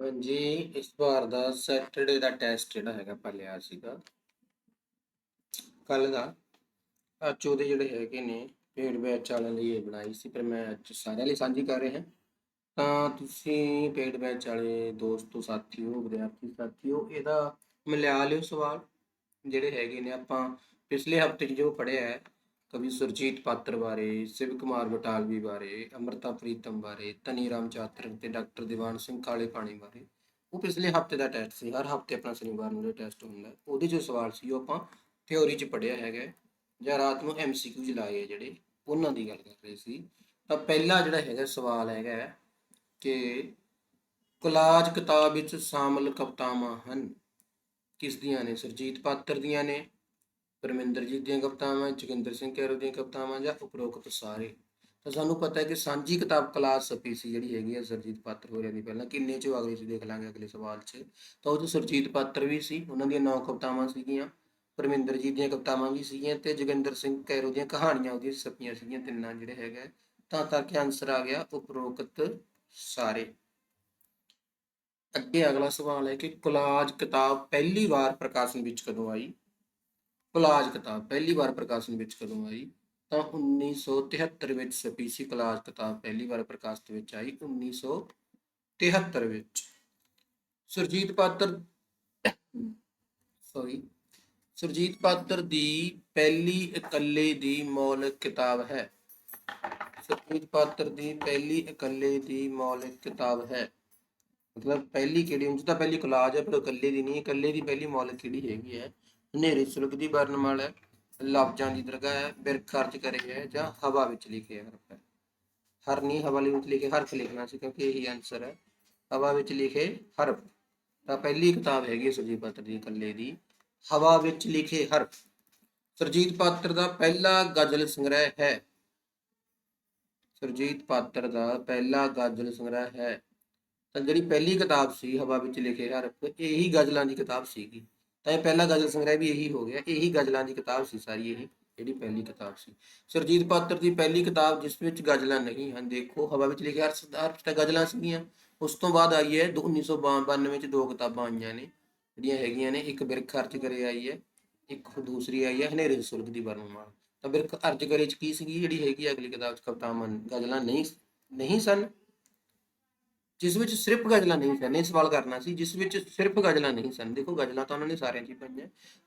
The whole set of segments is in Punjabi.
ਹਾਂਜੀ, ਇਸ ਵਾਰ ਦਾ ਸੈਟਰਡੇ ਦਾ ਟੈਸਟ ਜਿਹੜਾ ਹੈਗਾ ਆਪਾਂ ਲਿਆ ਸੀਗਾ। ਕੱਲ ਦਾ। ਅੱਜ ਉਹਦੇ ਜਿਹੜੇ ਹੈਗੇ ਨੇ ਪੇਡ ਬੈਚ ਵਾਲਿਆਂ ਲਈ ਇਹ ਬਣਾਈ ਸੀ ਪਰ ਮੈਂ ਅੱਜ ਸਾਰਿਆਂ ਲਈ ਸਾਂਝੀ ਕਰ ਰਿਹਾ। ਤਾਂ ਤੁਸੀਂ ਪੇਡ ਬੈਚ ਵਾਲੇ ਦੋਸਤੋ, ਸਾਥੀਓ, ਵਿਦਿਆਰਥੀ, ਸਾਥੀਓ, ਇਹਦਾ ਮਿਲਾ ਲਿਓ ਸਵਾਲ। ਜਿਹੜੇ ਹੈਗੇ ਨੇ ਆਪਾਂ ਪਿਛਲੇ ਹਫ਼ਤੇ 'ਚ ਜੋ ਪੜ੍ਹਿਆ ਹੈ ਕਵੀ ਸੁਰਜੀਤ ਪਾਤਰ ਬਾਰੇ, ਸ਼ਿਵ ਕੁਮਾਰ ਬਟਾਲਵੀ ਬਾਰੇ, ਅੰਮ੍ਰਿਤਾ ਪ੍ਰੀਤਮ ਬਾਰੇ, ਧਨੀ ਰਾਮ ਚਾਤਰ ਤੇ ਡਾਕਟਰ ਦੀਵਾਨ ਸਿੰਘ ਕਾਲੇ ਪਾਣੀ ਬਾਰੇ। ਉਹ ਪਿਛਲੇ ਹਫ਼ਤੇ ਦਾ ਟੈਸਟ ਸੀ, ਹਰ ਹਫ਼ਤੇ ਆਪਣਾ ਸ਼ਨੀਵਾਰ ਨੂੰ ਟੈਸਟ ਹੁੰਦਾ ਉਹਦੇ ਜੋ ਸਵਾਲ ਸੀ, ਉਹ ਆਪਾਂ ਥਿਉਰੀ 'ਚ ਪੜ੍ਹਿਆ ਹੈਗਾ ਜਾਂ ਰਾਤ ਨੂੰ ਐਮਸੀਕਿਊ ਚ ਲਾਏ ਆ ਜਿਹੜੇ, ਉਹਨਾਂ ਦੀ ਗੱਲ ਕਰ ਰਹੇ ਸੀ। ਤਾਂ ਪਹਿਲਾ ਜਿਹੜਾ ਹੈਗਾ ਸਵਾਲ ਹੈਗਾ ਕਿ ਕੋਲਾਜ ਕਿਤਾਬ ਵਿੱਚ ਸ਼ਾਮਲ ਕਵਿਤਾਵਾਂ ਹਨ ਕਿਸ ਦੀਆਂ ਨੇ? ਸੁਰਜੀਤ ਪਾਤਰ ਦੀਆਂ ਨੇ ਪਰਮਿੰਦਰਜੀਤ ਦੀਆਂ ਕਵਿਤਾਵਾਂ, ਜੋਗਿੰਦਰ ਸਿੰਘ ਕੈਰੋਂ ਦੀਆਂ ਕਵਿਤਾਵਾਂ ਜਾਂ ਉਪਰੋਕਤ ਸਾਰੇ ਤਾਂ ਸਾਨੂੰ ਪਤਾ ਹੈ ਕਿ ਸਾਂਝੀ ਕਿਤਾਬ ਕਲਾਸ ਛਪੀ ਸੀ ਜਿਹੜੀ ਹੈਗੀ ਹੈ ਸੁਰਜੀਤ ਪਾਤਰ ਹੋਰਿਆਂ ਦੀ ਪਹਿਲਾਂ। ਕਿੰਨੇ ਚੋਂ ਅਗਲੇ ਚ ਦੇਖ ਲਾਂਗੇ ਅਗਲੇ ਸਵਾਲ 'ਚ। ਤਾਂ ਉਹ 'ਚ ਸੁਰਜੀਤ ਪਾਤਰ ਵੀ ਸੀ, ਉਹਨਾਂ ਦੀਆਂ ਨੌ ਕਵਿਤਾਵਾਂ ਸੀਗੀਆਂ, ਪਰਮਿੰਦਰ ਜੀ ਦੀਆਂ ਕਵਿਤਾਵਾਂ ਵੀ ਸੀਗੀਆਂ ਤੇ ਜੋਗਿੰਦਰ ਸਿੰਘ ਕੈਰੋਂ ਦੀਆਂ ਕਹਾਣੀਆਂ ਉਹਦੀਆਂ ਛਪੀਆਂ ਸੀਗੀਆਂ ਤਿੰਨਾਂ ਜਿਹੜੇ ਹੈਗਾ। ਹੈ। ਤਾਂ ਤਾਂ ਕਿ ਆਨਸਰ ਆ ਗਿਆ ਉਪਰੋਕਤ ਸਾਰੇ ਅੱਗੇ ਅਗਲਾ ਸਵਾਲ ਹੈ ਕਿ ਕੋਲਾਜ ਕਿਤਾਬ ਪਹਿਲੀ ਵਾਰ ਪ੍ਰਕਾਸ਼ਨ ਵਿੱਚ ਕਦੋਂ ਆਈ? ਕੋਲਾਜ ਕਿਤਾਬ, ਪਹਿਲੀ ਵਾਰ ਪ੍ਰਕਾਸ਼ਨ ਵਿੱਚ ਕਦੋਂ ਆਈ? ਤਾਂ 1973 ਵਿੱਚ ਸਪੀਸੀ ਸੀ ਕਿਤਾਬ ਪਹਿਲੀ ਵਾਰ ਪ੍ਰਕਾਸ਼ਿਤ ਵਿੱਚ ਆਈ 1973 ਵਿੱਚ। ਸੁਰਜੀਤ ਪਾਤਰ ਸੌਰੀ ਸੁਰਜੀਤ ਪਾਤਰ ਦੀ ਪਹਿਲੀ ਇਕੱਲੇ ਦੀ ਮੌਲਿਕ ਕਿਤਾਬ ਹੈ। ਸੁਰਜੀਤ ਪਾਤਰ ਦੀ ਪਹਿਲੀ ਇਕੱਲੇ ਦੀ ਮੌਲਿਕ ਕਿਤਾਬ ਹੈ। ਮਤਲਬ ਪਹਿਲੀ ਕਿਹੜੀ, ਉਂਝ ਤਾਂ ਪਹਿਲੀ ਕੋਲਾਜ ਹੈ, ਪਰ ਇਕੱਲੇ ਦੀ ਨਹੀਂ, ਇਕੱਲੇ ਦੀ ਪਹਿਲੀ ਮੌਲਿਕ ਕਿਹੜੀ ਹੈਗੀ ਹੈ? ਹਨੇਰੇ ਸੁਲਗ ਦੀ ਵਰਣਮਾਲਾ ਹੈ, ਲਫ਼ਜ਼ਾਂ ਦੀ ਦਰਗਾਹ ਹੈ ਬਿਰਖ ਖਰਚ ਕਰੇ ਹੈ ਜਾਂ ਹਵਾ ਵਿੱਚ ਲਿਖੇ ਹਰਫ ਹੈ। ਹਰ ਨਹੀਂ ਹਵਾ ਵਿੱਚ ਲਿਖੇ ਹਰਫ ਲਿਖਣਾ ਸੀ ਕਿਉਂਕਿ ਇਹੀ ਆਨਸਰ ਹੈ। ਹਵਾ ਵਿੱਚ ਲਿਖੇ ਹਰਫ। ਤਾਂ ਪਹਿਲੀ ਕਿਤਾਬ ਹੈਗੀ ਸੁਰਜੀਤ ਪਾਤਰ ਦੀ ਇਕੱਲੇ ਦੀ। ਹਵਾ ਵਿੱਚ ਲਿਖੇ ਹਰਫ। ਸੁਰਜੀਤ ਪਾਤਰ ਦਾ ਪਹਿਲਾ ਗਜ਼ਲ ਸੰਗ੍ਰਹਿ ਹੈ। ਸੁਰਜੀਤ ਪਾਤਰ ਦਾ ਪਹਿਲਾ ਗਜ਼ਲ ਸੰਗ੍ਰਹਿ ਹੈ। ਤਾਂ ਜਿਹੜੀ ਪਹਿਲੀ ਕਿਤਾਬ ਸੀ, ਹਵਾ ਵਿੱਚ ਲਿਖੇ ਹਰਫ, ਇਹੀ ਗਜ਼ਲਾਂ ਦੀ ਕਿਤਾਬ ਸੀਗੀ। ਤਾਂ ਇਹ ਪਹਿਲਾ ਗਜ਼ਲ ਸੰਗ੍ਰਹਿ ਵੀ ਇਹੀ ਹੋ ਗਿਆ, ਇਹੀ ਗਜ਼ਲਾਂ ਦੀ ਕਿਤਾਬ ਸੀ ਸਾਰੀ ਇਹ, ਜਿਹੜੀ ਪਹਿਲੀ ਕਿਤਾਬ ਸੀ। ਸੁਰਜੀਤ ਪਾਤਰ ਦੀ ਪਹਿਲੀ ਕਿਤਾਬ ਜਿਸ ਵਿੱਚ ਗਜ਼ਲਾਂ ਨਹੀਂ ਹਨ, ਦੇਖੋ ਹਵਾ ਵਿੱਚ ਲਿਖਿਆ ਹਰਫ ਹਰਫ ਗਜ਼ਲਾਂ ਸੀਗੀਆਂ, ਉਸ ਤੋਂ ਬਾਅਦ ਆਈ ਹੈ ਦੋ- 1992 ਵਿੱਚ ਦੋ ਕਿਤਾਬਾਂ ਆਈਆਂ ਨੇ, ਜਿਹੜੀਆਂ ਹੈਗੀਆਂ ਨੇ, ਇੱਕ ਬਿਰਖ ਖਰਚ ਕਰੇ ਆਈ ਹੈ, ਇੱਕ ਦੂਸਰੀ ਆਈ ਹੈ, ਹਨੇਰੇ ਸੁਲਗ ਦੀ ਵਰਣਮਾਲਾ ਤਾਂ ਬਿਰਖ ਅਰਜ ਕਰੇ ਚ ਕੀ ਸੀਗੀ, ਜਿਹੜੀ ਹੈਗੀ ਹੈ ਅਗਲੀ ਕਿਤਾਬ ਚ ਕਵਿਤਾਵਾਂ, ਗਜ਼ਲਾਂ ਨਹੀਂ ਨਹੀਂ ਸਨ। ਜਿਸ ਵਿੱਚ ਸਿਰਫ ਗਜ਼ਲਾਂ ਨਹੀਂ ਸਨ, ਇਹ ਸਵਾਲ ਕਰਨਾ ਸੀ, ਜਿਸ ਵਿੱਚ ਸਿਰਫ ਗਜ਼ਲਾਂ ਨਹੀਂ ਸਨ। ਦੇਖੋ ਗਜ਼ਲਾਂ ਤਾਂ ਉਹਨਾਂ ਨੇ ਸਾਰਿਆਂ 'ਚ ਹੀ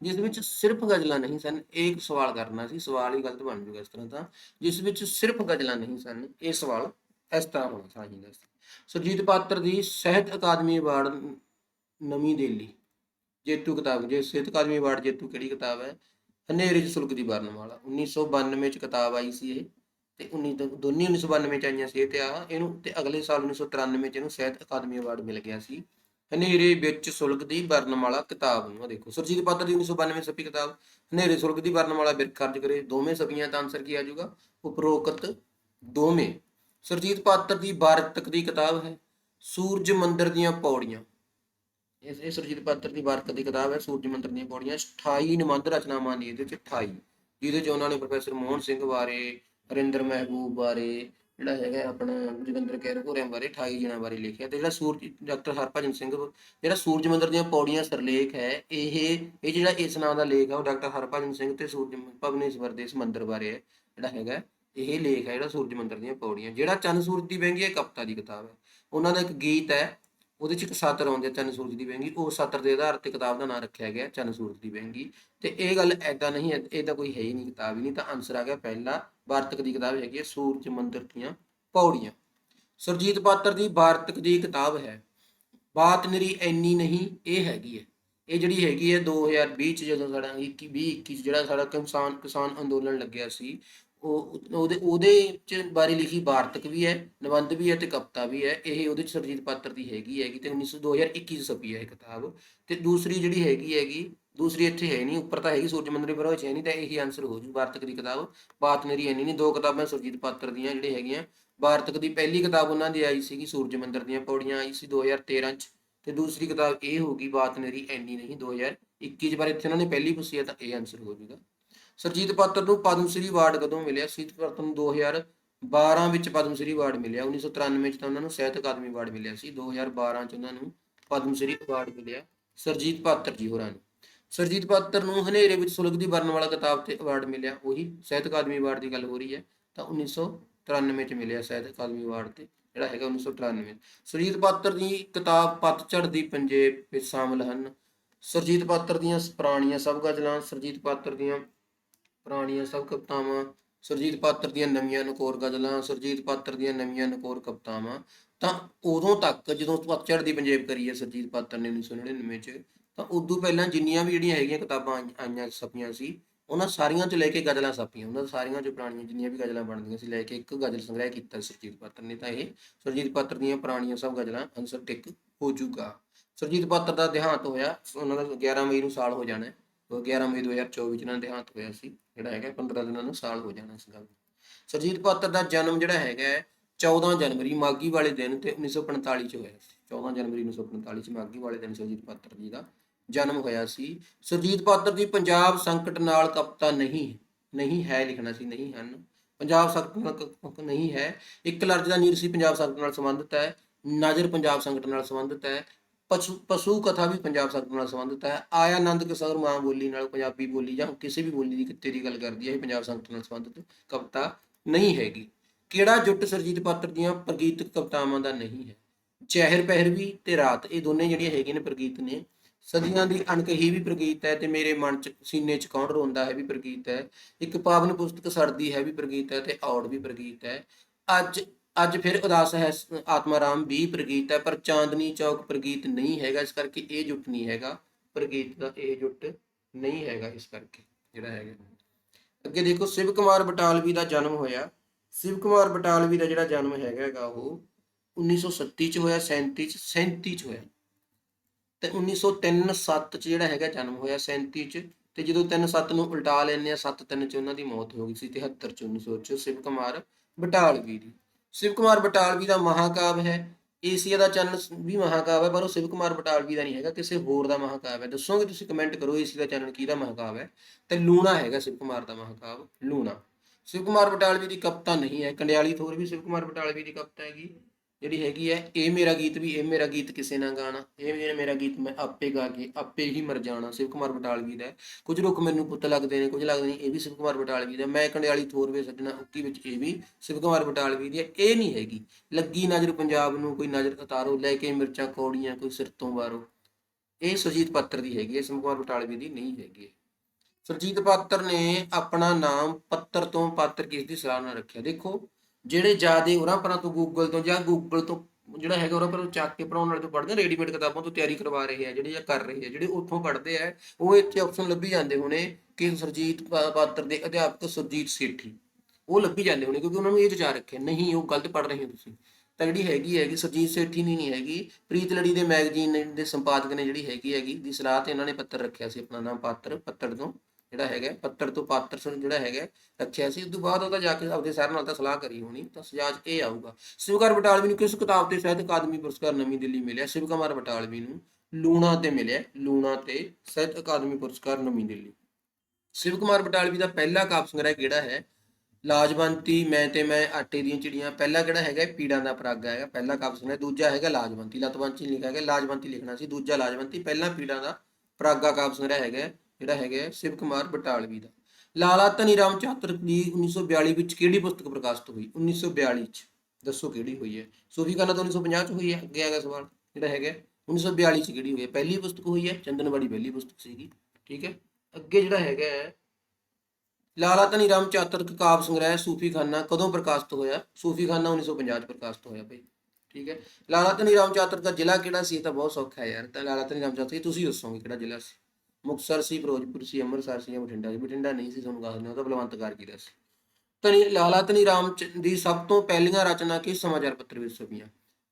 ਜਿਸ ਵਿੱਚ ਸਿਰਫ ਗਜ਼ਲਾਂ ਨਹੀਂ ਸਨ, ਇਹ ਸਵਾਲ ਕਰਨਾ ਸੀ, ਸਵਾਲ ਹੀ ਗਲਤ ਬਣ ਜੂਗਾ ਇਸ ਤਰ੍ਹਾਂ ਤਾਂ। ਜਿਸ ਵਿੱਚ ਸਿਰਫ ਗਜ਼ਲਾਂ ਨਹੀਂ ਸਨ, ਇਹ ਸਵਾਲ ਇਸ ਤਰ੍ਹਾਂ ਹੋਣਾ ਚਾਹੀਦਾ ਸੀ। ਸੁਰਜੀਤ ਪਾਤਰ ਦੀ ਸਾਹਿਤ ਅਕਾਦਮੀ ਅਵਾਰਡ ਨਵੀਂ ਦਿੱਲੀ, ਜੇਤੂ ਕਿਤਾਬ, ਜੇ ਸਾਹਿਤ ਅਕਾਦਮੀ ਅਵਾਰਡ ਜੇਤੂ ਕਿਹੜੀ ਕਿਤਾਬ ਹੈ? ਹਨੇਰੇ 'ਚ ਸੁਲਗ ਦੀ ਵਰਣਮਾਲਾ 1992 ਚ ਕਿਤਾਬ ਆਈ ਸੀ ਇਹ। ਤੇ 19 ਦੋ- ਦੋਨੇ 1992 ਚ ਆਈਆਂ ਸੀ ਇਹ ਤੇ ਆ, ਇਹਨੂੰ ਤੇ ਅਗਲੇ ਸਾਲ 1993 ਚ ਇਹਨੂੰ ਸਾਹਿਤ ਅਕਾਦਮੀ ਅਵਾਰਡ ਮਿਲ ਗਿਆ ਸੀ। ਹਨੇਰੇ ਵਿੱਚ ਸੁਲਗ ਦੀ ਕਿਤਾਬ ਨੂੰ ਆਹ ਦੇਖੋ, ਸੁਰਜੀਤ ਪਾਤਰ ਦੀ 1992 ਛਪੀ ਕਿਤਾਬ, ਹਨੇਰੇ ਸੁਲਗ ਦੀ ਬਿਰਖ ਖਰਚ ਕਰੇ, ਦੋਵੇਂ ਛਪੀਆਂ ਤਾਂ ਆਨਸਰ ਕੀ ਆ ਜਾਊਗਾ? ਉਪਰੋਕਤ ਦੋਵੇਂ। ਸੁਰਜੀਤ ਪਾਤਰ ਦੀ ਵਾਰਤਕ ਦੀ ਕਿਤਾਬ ਹੈ, ਸੂਰਜ ਮੰਦਰ ਦੀਆਂ ਪੌੜੀਆਂ। ਇਸ ਇਹ ਸੁਰਜੀਤ ਪਾਤਰ ਦੀ ਵਾਰਤਕ ਦੀ ਕਿਤਾਬ ਹੈ, ਸੂਰਜ ਮੰਦਰ ਦੀਆਂ ਪੌੜੀਆਂ 28 ਨਿਬੰਧ ਰਚਨਾਵਾਂ ਨੇ ਇਹਦੇ ਵਿੱਚ 28 ਜਿਹਦੇ ਚ ਉਹਨਾਂ ਨੇ ਪ੍ਰੋਫੈਸਰ ਮੋਹਨ ਸਿੰਘ ਬਾਰੇ ਹਰਿੰਦਰ ਮਹਿਬੂਬ ਬਾਰੇ, ਜਿਹੜਾ ਹੈਗਾ ਆਪਣਾ ਜੋਗਿੰਦਰ ਕੈਰ ਹੋਰਿਆਂ ਬਾਰੇ 28 ਜਣਾਂ ਬਾਰੇ ਲਿਖਿਆ ਤੇ ਜਿਹੜਾ ਸੂਰਜ, ਡਾਕਟਰ ਹਰਭਜਨ ਸਿੰਘ ਜਿਹੜਾ ਸੂਰਜ ਮੰਦਰ ਦੀਆਂ ਪੌੜੀਆਂ ਸਰਲੇਖ ਹੈ, ਇਹ ਇਹ ਜਿਹੜਾ ਇਸ ਨਾਂ ਦਾ ਲੇਖ ਹੈ, ਉਹ ਡਾਕਟਰ ਹਰਭਜਨ ਸਿੰਘ ਤੇ ਸੂਰਜ ਭਵਨੇਸ਼ਵਰ ਦੇ ਇਸ ਮੰਦਰ ਬਾਰੇ ਹੈ, ਜਿਹੜਾ ਹੈਗਾ ਇਹ ਲੇਖ ਹੈ ਜਿਹੜਾ ਸੂਰਜ ਮੰਦਰ ਦੀਆਂ ਪੌੜੀਆਂ, ਜਿਹੜਾ ਚੰਨ ਸੂਰਜ ਦੀ ਵਹਿੰਗੀ ਹੈ, ਕਵਿਤਾ ਦੀ ਕਿਤਾਬ ਹੈ। ਉਹਨਾਂ ਦਾ ਇੱਕ ਗੀਤ ਹੈ ਉਹਦੇ ਚ ਇੱਕ ਸਤਰ ਆਉਂਦੇ ਚੰਨ ਸੂਰਜ ਦੀ ਵਹਿੰਗੀ ਉਹ ਸਤਰ ਦੇ ਆਧਾਰ ਤੇ ਕਿਤਾਬ ਦਾ ਨਾਮ ਰੱਖਿਆ ਗਿਆ, ਚੰਨ ਸੂਰਜ ਦੀ ਵਹਿੰਗੀ ਤੇ ਇਹ ਗੱਲ ਐਦਾਂ ਨਹੀਂ ਹੈ, ਇਹ ਤਾਂ ਕੋਈ ਹੈ ਹੀ ਨਹੀਂ, ਕਿਤਾਬ ਹੀ ਨਹੀਂ। ਤਾਂ ਆਨਸਰ ਆ ਗਿਆ ਪਹਿਲਾ, ਵਾਰਤਕ ਦੀ ਕਿਤਾਬ ਹੈਗੀ ਹੈ, ਸੂਰਜ ਮੰਦਰ ਦੀਆਂ ਪੌੜੀਆਂ। ਸੁਰਜੀਤ ਪਾਤਰ ਦੀ ਵਾਰਤਕ ਦੀ ਕਿਤਾਬ ਹੈ, ਬਾਤ ਮੇਰੀ ਐਨੀ ਨਹੀਂ, ਇਹ ਹੈਗੀ ਹੈ। ਇਹ ਜਿਹੜੀ ਹੈਗੀ ਹੈ 2020 ਚ ਜਦੋਂ ਸਾਡਾ 21 20 21 ਚ ਜਿਹੜਾ ਸਾਡਾ ਕਿਸਾਨ ਕਿਸਾਨ ਅੰਦੋਲਨ ਲੱਗਿਆ ਸੀ ਉਹ ਉਹਦੇ ਉਹਦੇ ਚ ਬਾਰੇ ਲਿਖੀ ਵਾਰਤਕ ਵੀ ਹੈ, ਨਿਬੰਧ ਵੀ ਹੈ ਤੇ ਕਵਿਤਾ ਵੀ ਹੈ। ਇਹ ਉਹਦੇ ਚ ਸੁਰਜੀਤ ਪਾਤਰ ਦੀ ਹੈਗੀ ਹੈਗੀ ਤੇ 1900 2021 ਚ ਛਪੀ ਹੈ ਇਹ ਕਿਤਾਬ। ਤੇ ਦੂਸਰੀ ਜਿਹੜੀ ਹੈਗੀ ਹੈਗੀ, ਦੂਸਰੀ ਇੱਥੇ ਹੈ ਨਹੀਂ, ਉੱਪਰ ਤਾਂ ਹੈਗੀ ਸੂਰਜ ਮੰਦਰ ਪਰ ਉਹ 'ਚ ਹੈ ਨਹੀਂ, ਤਾਂ ਇਹੀ ਆਨਸਰ ਹੋ ਜੂ ਵਾਰਤਕ ਦੀ ਕਿਤਾਬ। ਬਾਤ ਮੇਰੀ ਐਨੀ ਨਹੀਂ, ਦੋ ਕਿਤਾਬਾਂ ਸੁਰਜੀਤ ਪਾਤਰ ਦੀਆਂ ਜਿਹੜੇ ਹੈਗੀਆਂ। ਵਾਰਤਕ ਦੀ ਪਹਿਲੀ ਕਿਤਾਬ ਉਹਨਾਂ ਦੀ ਆਈ ਸੀਗੀ, ਸੂਰਜ ਮੰਦਰ ਦੀਆਂ ਪੌੜੀਆਂ ਆਈ ਸੀ 2013 ਚ। ਤੇ ਦੂਸਰੀ ਕਿਤਾਬ ਇਹ ਹੋਗੀ ਬਾਤ ਮੇਰੀ ਐਨੀ ਨਹੀਂ 2021 ਚ ਬਾਰੇ ਇੱਥੇ ਉਹਨਾਂ ਨੇ ਪਹਿਲੀ ਪੁੱਛੀ ਤਾਂ ਇਹ ਆਨਸਰ ਹੋ ਜੂਗਾ। ਸੁਰਜੀਤ ਪਾਤਰ ਨੂੰ ਪਦਮ ਸ੍ਰੀ ਅਵਾਰਡ ਕਦੋਂ ਮਿਲਿਆ? ਸੁਰਜੀਤ ਪਾਤਰ ਨੂੰ 2012 ਵਿੱਚ ਪਦਮ ਸ੍ਰੀ ਅਵਾਰਡ ਮਿਲਿਆ। 1993 ਚ ਤਾਂ ਉਹਨਾਂ ਨੂੰ ਸਾਹਿਤ ਅਕਾਦਮੀ ਅਵਾਰਡ ਮਿਲਿਆ ਸੀ। 2012 ਚ ਉਹਨਾਂ ਨੂੰ ਪਦਮ ਸ਼੍ਰੀ ਅਵਾਰਡ ਮਿਲਿਆ ਸਰਜੀਤ ਪਾਤਰ ਜੀ ਹੋਰਾਂ ਨੂੰ। ਸਰਜੀਤ ਪਾਤਰ ਨੂੰ ਹਨੇਰੇ ਵਿੱਚ ਸੁਲਗਦੀ ਵਰਨ ਵਾਲਾ ਕਿਤਾਬ ਤੇ ਅਵਾਰਡ ਮਿਲਿਆ। ਉਹੀ ਸਾਹਿਤ ਅਕਾਦਮੀ ਅਵਾਰਡ ਦੀ ਗੱਲ ਹੋ ਰਹੀ ਹੈ, ਤਾਂ 1993 ਚ ਮਿਲਿਆ ਸਾਹਿਤ ਅਕਾਦਮੀ ਅਵਾਰਡ ਤੇ, ਜਿਹੜਾ ਹੈਗਾ 1993 ਸਰਜੀਤ ਪਾਤਰ ਦੀ ਕਿਤਾਬ ਪਤਝੜ ਦੀ ਪੰਜੇਬ ਵਿੱਚ ਸ਼ਾਮਲ ਹਨ। ਸਰਜੀਤ ਪਾਤਰ ਦੀਆਂ ਪੁਰਾਣੀਆਂ ਸਭ ਗਜ਼ਲਾਂ, ਸਰਜੀਤ ਪਾਤਰ ਦੀਆਂ ਪੁਰਾਣੀਆਂ ਸਭ ਕਵਿਤਾਵਾਂ, ਸਰਜੀਤ ਪਾਤਰ ਦੀਆਂ ਨਵੀਆਂ ਨਕੋਰ ਗਜ਼ਲਾਂ, ਸਰਜੀਤ ਪਾਤਰ ਦੀਆਂ ਨਵੀਆਂ ਨਕੋਰ ਕਵਿਤਾਵਾਂ, ਤਾਂ ਉਦੋਂ ਤੱਕ ਜਦੋਂ ਪਤਝੜ ਦੀ ਪੰਜੇਬ ਕਰੀ ਹੈ, ਸਰਜੀਤ ਪਾਤਰ ਨੇ 1999 ਚ, ਤਾਂ ਉਦੋਂ ਪਹਿਲਾਂ ਜਿੰਨੀਆਂ ਵੀ ਜਿਹੜੀਆਂ ਹੈਗੀਆਂ ਕਿਤਾਬਾਂ ਆਈਆਂ ਛਪੀਆਂ ਸੀ, ਉਹਨਾਂ ਸਾਰੀਆਂ ਚ ਲੈ ਕੇ ਗਜ਼ਲਾਂ ਛਪੀਆਂ, ਉਹਨਾਂ ਸਾਰੀਆਂ ਚ ਪੁਰਾਣੀਆਂ ਜਿੰਨੀਆਂ ਵੀ ਗਜ਼ਲਾਂ ਬਣਦੀਆਂ ਸੀ, ਲੈ ਕੇ ਇੱਕ ਗਜ਼ਲ ਸੰਗ੍ਰਹਿ ਕੀਤਾ ਸਰਜੀਤ ਪਾਤਰ ਨੇ, ਤਾਂ ਇਹ ਸਰਜੀਤ ਪਾਤਰ ਦੀਆਂ ਪੁਰਾਣੀਆਂ ਸਭ ਗਜ਼ਲਾਂ ਆਨਸਰ ਟਿਕ ਹੋ ਚੁੱਕਾ ਸਰਜੀਤ ਪਾਤਰ ਦਾ ਦੇਹਾਂਤ ਹੋਇਆ, ਉਹਨਾਂ ਦਾ 11 ਮਈ ਨੂੰ ਸਾਲ ਹੋ ਜਾਣਾ 11 ਮਈ 2024 ਇਹਨਾਂ ਦਾ ਦੇਹਾਂਤ ਹੋਇਆ ਸੀ, ਜਿਹੜਾ ਹੈਗਾ 15 ਦਿਨਾਂ ਨੂੰ ਸਾਲ ਹੋ ਜਾਣਾ ਇਸ ਗੱਲ ਸਰਜੀਤ ਪਾਤਰ ਦਾ ਜਨਮ ਜਿਹੜਾ ਹੈਗਾ 14 ਜਨਵਰੀ ਮਾਗੀ ਵਾਲੇ ਦਿਨ ਤੇ 1945 ਚ ਹੋਇਆ ਸੀ। 14 ਜਨਵਰੀ 1945 ਚ ਮਾਗੀ ਵਾਲੇ ਦਿਨ ਸਰਜੀਤ ਪਾਤਰ ਜੀ ਦਾ ਜਨਮ ਹੋਇਆ ਸੀ। ਸਰਜੀਤ ਪਾਤਰ ਦੀ ਪੰਜਾਬ ਸੰਕਟ ਨਾਲ ਕਪਤਾ ਨਹੀਂ ਨਹੀਂ ਹੈ ਲਿਖਣਾ ਸੀ, ਨਹੀਂ ਹਨ। ਪੰਜਾਬ ਸੰਕਟ ਨਾਲ ਨਹੀਂ ਹੈ। ਇੱਕ ਲਰਜ ਦਾ ਨੀਰ ਸੀ, ਪੰਜਾਬ ਸੰਕਟ ਨਾਲ ਸੰਬੰਧਿਤ ਹੈ। ਨਜ਼ਰ ਪੰਜਾਬ ਸੰਕਟ ਨਾਲ ਸੰਬੰਧਿਤ ਹੈ। ਪਸ਼ੂ ਪਸ਼ੂ ਕਥਾ ਵੀ ਪੰਜਾਬ ਸੰਕਟ ਨਾਲ ਸੰਬੰਧਿਤ ਹੈ। ਆਇਆ ਆਨੰਦ ਕਿਸ਼ੋਰ ਮਾਂ ਬੋਲੀ ਨਾਲ ਪੰਜਾਬੀ ਬੋਲੀ ਜਾਂ ਕਿਸੇ ਵੀ ਬੋਲੀ ਦੀ ਕਿੱਤੇ ਦੀ ਗੱਲ ਕਰਦੀ ਹੈ, ਇਹ ਪੰਜਾਬ ਸੰਕਟ ਨਾਲ ਸੰਬੰਧਿਤ ਕਵਿਤਾ ਨਹੀਂ ਹੈਗੀ। ਕਿਹੜਾ ਜੁੱਟ ਸਰਜੀਤ ਪਾਤਰ ਦੀਆਂ ਪ੍ਰਗੀਤਕ ਕਵਿਤਾਵਾਂ ਦਾ ਨਹੀਂ ਹੈ? ਜ਼ਹਿਰ ਵੀ ਤੇ ਰਾਤ, ਇਹ ਦੋਨੇ ਜਿਹੜੀਆਂ ਹੈਗੀਆਂ ਨੇ ਪ੍ਰਗੀਤ ਨੇ। ਸਦੀਆਂ ਦੀ ਅਣਕਹੀ ਵੀ ਪ੍ਰਗੀਤ ਹੈ ਤੇ ਮੇਰੇ ਮਨ ਚ, ਸੀਨੇ ਚ ਕੌਣ ਰੋਂਦਾ ਹੈ ਵੀ ਪ੍ਰਗੀਤ ਹੈ। ਇੱਕ ਪਾਵਨ ਪੁਸਤਕ ਸਰਦੀ ਹੈ ਵੀ ਪ੍ਰਗੀਤ ਹੈ ਤੇ ਔੜ ਵੀ ਪ੍ਰਗੀਤ ਹੈ। ਅੱਜ ਅੱਜ ਫਿਰ ਉਦਾਸ ਹੈ ਆਤਮਾ ਰਾਮ, ਵੀ ਪ੍ਰਗੀਤ ਹੈ, ਪਰ ਚਾਂਦਨੀ ਚੌਕ ਪ੍ਰਗੀਤ ਨਹੀਂ ਹੈਗਾ ਇਸ ਕਰਕੇ ਇਹ ਜੁੱਟ ਨਹੀਂ ਹੈਗਾ, ਪ੍ਰਗੀਤ ਦਾ ਇਹ ਜੁੱਟ ਨਹੀਂ ਹੈਗਾ ਇਸ ਕਰਕੇ, ਜਿਹੜਾ ਹੈਗਾ। ਅੱਗੇ ਦੇਖੋ, ਸ਼ਿਵ ਕੁਮਾਰ ਬਟਾਲਵੀ ਦਾ ਜਨਮ ਹੋਇਆ। ਸ਼ਿਵ ਕੁਮਾਰ ਬਟਾਲਵੀ ਦਾ ਜਿਹੜਾ ਜਨਮ ਹੈਗਾ ਹੈਗਾ ਉਹ 1937 ਚ ਹੋਇਆ 37 ਚ 37 ਚ ਹੋਇਆ। ਤੇ 1903 7 ਚ ਜਿਹੜਾ ਹੈਗਾ ਜਨਮ ਹੋਇਆ 37 ਚ। ਤੇ ਜਦੋਂ 3 7 ਨੂੰ ਉਲਟਾ ਲੈਂਦੇ ਆ 7 3 ਚ ਉਹਨਾਂ ਦੀ ਮੌਤ ਹੋ ਗਈ ਸੀ 73 ਚ 1900 ਚ, ਸ਼ਿਵ ਕੁਮਾਰ ਬਟਾਲਵੀ ਦੀ। ਸ਼ਿਵ ਕੁਮਾਰ ਬਟਾਲਵੀ ਦਾ ਮਹਾਕਾਵ ਹੈ। ਏਸ਼ੀਆ ਦਾ ਚੰਨ ਵੀ ਮਹਾਕਾਵ ਹੈ, ਪਰ ਉਹ ਸ਼ਿਵ ਕੁਮਾਰ ਬਟਾਲਵੀ ਦਾ ਨਹੀਂ ਹੈਗਾ, ਕਿਸੇ ਹੋਰ ਦਾ ਮਹਾਕਾਵ ਹੈ। ਦੱਸੋਗੇ ਤੁਸੀਂ ਕਮੈਂਟ ਕਰੋ, ਏਸ਼ੀਆ ਦਾ ਚੰਨ ਕਿਹਦਾ ਮਹਾਕਾਵ ਹੈ? ਤੇ ਲੂਣਾ ਹੈਗਾ ਸ਼ਿਵ ਕੁਮਾਰ ਦਾ ਮਹਾਕਾਵ, ਲੂਣਾ। ਸ਼ਿਵ ਕੁਮਾਰ ਬਟਾਲਵੀ ਦੀ ਕਵਿਤਾ ਨਹੀਂ ਹੈ, ਕੰਡਿਆਲੀ ਥੋਰ ਵੀ ਸ਼ਿਵ ਕੁਮਾਰ ਬਟਾਲਵੀ ਦੀ ਕਵਿਤਾ ਹੈਗੀ। ਜਿਹੜੀ ਹੈਗੀ ਹੈ, ਇਹ ਮੇਰਾ ਗੀਤ ਵੀ, ਇਹ ਮੇਰਾ ਗੀਤ ਕਿਸੇ ਨਾ ਗਾਣਾ, ਇਹ ਮੇਰਾ ਮੇਰਾ ਗੀਤ ਮੈਂ ਆਪੇ ਗਾ ਕੇ, ਆਪੇ ਹੀ ਮਰ ਜਾਣਾ, ਸ਼ਿਵ ਕੁਮਾਰ ਬਟਾਲਵੀ ਦਾ ਹੈ। ਕੁਝ ਰੁੱਖ ਮੈਨੂੰ ਪੁੱਤ ਲੱਗਦੇ ਨੇ, ਕੁਝ ਲੱਗਦੇ ਨਹੀਂ ਇਹ ਵੀ ਸ਼ਿਵ ਕੁਮਾਰ ਬਟਾਲਵੀ ਦਾ ਮੈਂ ਕੰਡਿਆਲੀ ਥੋਰਵੇ ਸੱਜਣਾ ਉੱਕੀ ਵਿੱਚ ਇਹ ਵੀ ਸ਼ਿਵ ਕੁਮਾਰ ਬਟਾਲਵੀ ਦੀ ਹੈ। ਇਹ ਨਹੀਂ ਹੈਗੀ। ਲੱਗੀ ਨਜ਼ਰ ਪੰਜਾਬ ਨੂੰ, ਕੋਈ ਨਜ਼ਰ ਉਤਾਰੋ, ਲੈ ਕੇ ਮਿਰਚਾਂ ਕੌੜੀਆਂ, ਕੋਈ ਸਿਰ ਤੋਂ ਵਾਰੋ। ਇਹ ਸੁਰਜੀਤ ਪਾਤਰ ਦੀ ਹੈਗੀ ਹੈ, ਸ਼ਿਵ ਕੁਮਾਰ ਬਟਾਲਵੀ ਦੀ ਨਹੀਂ ਹੈਗੀ। ਸੁਰਜੀਤ ਪਾਤਰ ਨੇ ਆਪਣਾ ਨਾਮ ਪੱਤਰ ਤੋਂ ਪਾਤਰ ਕਿਸ ਦੀ ਸਲਾਹ ਨਾਲ ਰੱਖਿਆ? ਦੇਖੋ ਜਿਹੜੇ ਜਿਆਦੇ ਹੋਰਾਂ ਪਰਾਂ ਤੋਂ ਗੂਗਲ ਤੋਂ ਜਾਂ ਗੂਗਲ ਤੋਂ ਜਿਹੜਾ ਹੈਗਾ ਉਹਨਾਂ ਪਰਾਂ ਚੱਕ ਕੇ ਪੜਾਉਣ ਵਾਲੇ ਤੋਂ ਪੜ੍ਹਦੇ ਰੈਡੀਮੇਡ ਕਿਤਾਬਾਂ ਤੋਂ ਤਿਆਰੀ ਕਰਵਾ ਰਹੇ ਆ, ਜਿਹੜੇ ਜਾਂ ਕਰ ਰਹੇ ਆ, ਜਿਹੜੇ ਉੱਥੋਂ ਪੜ੍ਹਦੇ ਆ, ਉਹ ਇੱਥੇ ਆਪਸ਼ਨ ਲੱਭੀ ਜਾਂਦੇ ਹੋਣੇ ਕਿ ਸੁਰਜੀਤ ਪਾਤਰ ਦੇ ਅਧਿਆਪਕ ਸੁਰਜੀਤ ਸੇਠੀ। ਉਹ ਲੱਭੀ ਜਾਂਦੇ ਹੋਣੇ ਕਿਉਂਕਿ ਉਹਨਾਂ ਨੂੰ ਇਹ ਜਚਾ ਰੱਖਿਆ, ਨਹੀਂ, ਉਹ ਗਲਤ ਪੜ੍ਹ ਰਹੇ ਹੋ ਤੁਸੀਂ। ਤਾਂ ਜਿਹੜੀ ਹੈਗੀ ਹੈਗੀ ਸੁਰਜੀਤ ਸੇਠੀ ਨਹੀਂ ਨਹੀਂ ਹੈਗੀ, ਪ੍ਰੀਤ ਲੜੀ ਦੇ ਮੈਗਜ਼ੀਨ ਦੇ ਸੰਪਾਦਕ ਨੇ ਜਿਹੜੀ ਹੈਗੀ ਹੈਗੀ, ਦੀ ਸਲਾਹ ਤੇ ਇਹਨਾਂ ਨੇ ਪੱਤਰ ਰੱਖਿਆ ਸੀ, ਆਪਣਾ ਨਾਮ ਪਾਤਰ, ਪੱਤਰ ਤੋਂ। ਜਿਹੜਾ ਹੈਗਾ ਪੱਤਰ ਤੋਂ ਪਾਤਰ ਸੁਣ ਜਿਹੜਾ ਹੈਗਾ ਰੱਖਿਆ ਸੀ। ਉਸ ਤੋਂ ਬਾਅਦ ਉਹਦਾ ਜਾ ਕੇ ਆਪਦੇ ਸਰ ਨਾਲ ਤਾਂ ਸਲਾਹ ਕਰੀ ਹੋਣੀ, ਤਾਂ ਸਜਾਜ ਇਹ ਆਊਗਾ। ਸ਼ਿਵਕੁਮਾਰ ਬਟਾਲਵੀ ਨੂੰ ਕਿਸ ਕਿਤਾਬ ਤੇ ਸਾਹਿਤ ਅਕਾਦਮੀ ਪੁਰਸਕਾਰ ਨਵੀਂ ਦਿੱਲੀ ਮਿਲਿਆ? ਸ਼ਿਵਕੁਮਾਰ ਬਟਾਲਵੀ ਨੂੰ ਲੂਣਾ ਤੇ ਮਿਲਿਆ। ਲੂਣਾ ਤੇ ਸਾਹਿਤ ਅਕਾਦਮੀ ਪੁਰਸਕਾਰ ਨਵੀਂ ਦਿੱਲੀ। ਸ਼ਿਵਕੁਮਾਰ ਬਟਾਲਵੀ ਦਾ ਪਹਿਲਾ ਕਾਵਿ ਸੰਗ੍ਰਹਿ ਕਿਹੜਾ ਹੈ? ਲਾਜਵੰਤੀ ਮੈਂ ਤੇ ਮੈਂ, ਆਟੇ ਦੀਆਂ ਚਿੜੀਆਂ। ਪਹਿਲਾ ਕਿਹੜਾ ਹੈਗਾ ਪੀੜਾਂ ਦਾ ਪਰਾਗਾ ਹੈਗਾ। ਪਹਿਲਾ ਕਾਵਿ ਸੰਗ੍ਰਹਿ। ਦੂਜਾ ਹੈਗਾ ਲਾਜਵੰਤੀ ਲਤਵੰਤੀ ਲਿਖਿਆ ਹੈਗਾ ਲਾਜਵੰਤੀ ਲਿਖਣਾ ਸੀ। ਦੂਜਾ ਲਾਜਵੰਤੀ ਪਹਿਲਾ ਪੀੜਾਂ ਦਾ ਪਰਾਗਾ ਕਾਵਿ ਸੰਗ੍ਰਹਿ ਹੈਗਾ ਜਿਹੜਾ ਹੈਗਾ ਸ਼ਿਵ ਕੁਮਾਰ ਬਟਾਲਵੀ ਦਾ। ਲਾਲਾ ਧਨੀ ਰਾਮ ਚਾਤਰ ਦੀ 1942 ਵਿੱਚ ਕਿਹੜੀ ਪੁਸਤਕ ਪ੍ਰਕਾਸ਼ਿਤ ਹੋਈ? 1942 ਚ। ਦੱਸੋ ਕਿਹੜੀ ਹੋਈ ਹੈ? ਸੂਫੀ ਖਾਨਾ ਤਾਂ 1950 ਚ ਹੋਈ ਹੈ? ਅੱਗੇ ਆਗਾ ਸਵਾਲ। ਜਿਹੜਾ ਹੈਗਾ 1942 ਚ ਕਿਹੜੀ ਹੋਈ ਹੈ? ਪਹਿਲੀ ਪੁਸਤਕ ਹੋਈ ਹੈ ਚੰਦਨਵਾੜੀ ਪਹਿਲੀ ਪੁਸਤਕ ਸੀਗੀ। ਠੀਕ ਹੈ? ਅੱਗੇ ਜਿਹੜਾ ਹੈਗਾ ਹੈ, ਲਾਲਾ ਧਨੀ ਰਾਮ ਚਾਤਰਕ ਕਾਵਿ ਸੰਗ੍ਰਹਿ ਸੂਫੀ ਖਾਨਾ ਕਦੋਂ ਪ੍ਰਕਾਸ਼ਿਤ ਹੋਇਆ? ਸੂਫੀ ਖਾਨਾ 1950 ਚ ਪ੍ਰਕਾਸ਼ਿਤ ਹੋਇਆ ਭਾਈ। ਠੀਕ ਹੈ? ਲਾਲਾ ਧਨੀ ਰਾਮ ਚਾਤਰ ਦਾ ਜ਼ਿਲ੍ਹਾ ਕਿਹੜਾ ਸੀ? ਇਹ ਤਾਂ ਬਹੁਤ ਸੌਖਾ ਹੈ ਯਾਰ। ਤਾਂ ਲਾਲਾ ਧਨੀ ਰਾਮ ਚਾਤਰ ਇਹ ਤੁਸੀਂ ਦੱਸੋਗੇ ਕਿਹੜਾ ਜ਼ਿਲ੍ਹਾ ਸੀ? ਮੁਕਤਸਰ ਸੀ ਫਿਰੋਜ਼ਪੁਰ ਸੀ ਅੰਮ੍ਰਿਤਸਰ ਸੀ ਜਾਂ ਬਠਿੰਡਾ ਸੀ ਬਠਿੰਡਾ ਨਹੀਂ ਸੀ ਤੁਹਾਨੂੰ ਦੱਸ ਦਿੰਦਾ ਉਹ ਤਾਂ ਬਲਵੰਤ ਗਾਰਗੀ ਦਾ ਸੀ। ਧਨੀ ਲਾਲਾ ਧਨੀ ਰਾਮ ਦੀ ਸਭ ਤੋਂ ਪਹਿਲੀਆਂ ਰਚਨਾ ਕਿਸ ਸਮਾਚਾਰ ਪੱਤਰ ਵਿੱਚ ਛਪੀਆਂ?